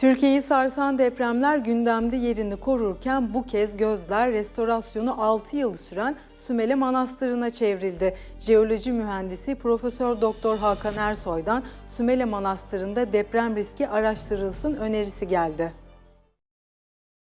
Türkiye'yi sarsan depremler gündemde yerini korurken bu kez gözler restorasyonu 6 yıl süren Sümele Manastırı'na çevrildi. Jeoloji mühendisi Profesör Doktor Hakan Ersoy'dan Sümele Manastırı'nda deprem riski araştırılsın önerisi geldi.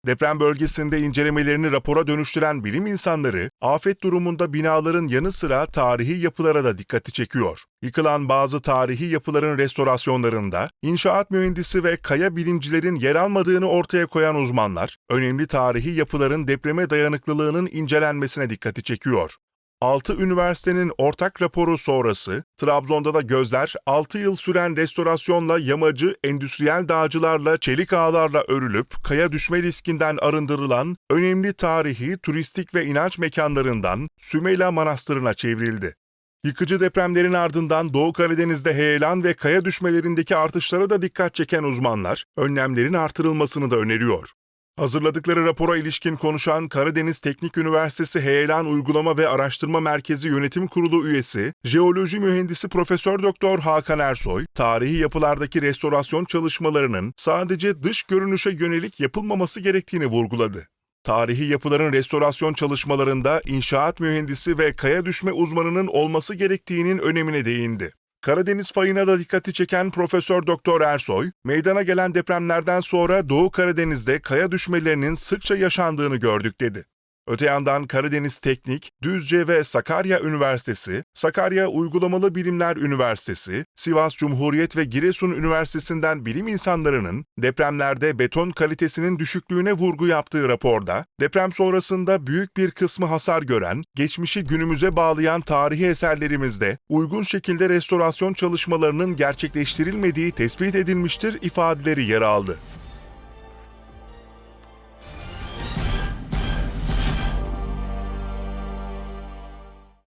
Deprem bölgesinde incelemelerini rapora dönüştüren bilim insanları, afet durumunda binaların yanı sıra tarihi yapılara da dikkati çekiyor. Yıkılan bazı tarihi yapıların restorasyonlarında, inşaat mühendisi ve kaya bilimcilerin yer almadığını ortaya koyan uzmanlar, önemli tarihi yapıların depreme dayanıklılığının incelenmesine dikkati çekiyor. 6 üniversitenin ortak raporu sonrası, Trabzon'da da gözler 6 yıl süren restorasyonla yamacı, endüstriyel dağcılarla, çelik ağlarla örülüp kaya düşme riskinden arındırılan önemli tarihi, turistik ve inanç mekanlarından Sümeyla Manastırı'na çevrildi. Yıkıcı depremlerin ardından Doğu Karadeniz'de heyelan ve kaya düşmelerindeki artışlara da dikkat çeken uzmanlar, önlemlerin artırılmasını da öneriyor. Hazırladıkları rapora ilişkin konuşan Karadeniz Teknik Üniversitesi Heyelan Uygulama ve Araştırma Merkezi Yönetim Kurulu üyesi, jeoloji mühendisi Profesör Doktor Hakan Ersoy, tarihi yapılardaki restorasyon çalışmalarının sadece dış görünüşe yönelik yapılmaması gerektiğini vurguladı. Tarihi yapıların restorasyon çalışmalarında inşaat mühendisi ve kaya düşme uzmanının olması gerektiğinin önemine değindi. Karadeniz fayına da dikkati çeken Profesör Doktor Ersoy, meydana gelen depremlerden sonra Doğu Karadeniz'de kaya düşmelerinin sıkça yaşandığını gördük dedi. Öte yandan Karadeniz Teknik, Düzce ve Sakarya Üniversitesi, Sakarya Uygulamalı Bilimler Üniversitesi, Sivas Cumhuriyet ve Giresun Üniversitesi'nden bilim insanlarının depremlerde beton kalitesinin düşüklüğüne vurgu yaptığı raporda, deprem sonrasında büyük bir kısmı hasar gören, geçmişi günümüze bağlayan tarihi eserlerimizde uygun şekilde restorasyon çalışmalarının gerçekleştirilmediği tespit edilmiştir ifadeleri yer aldı.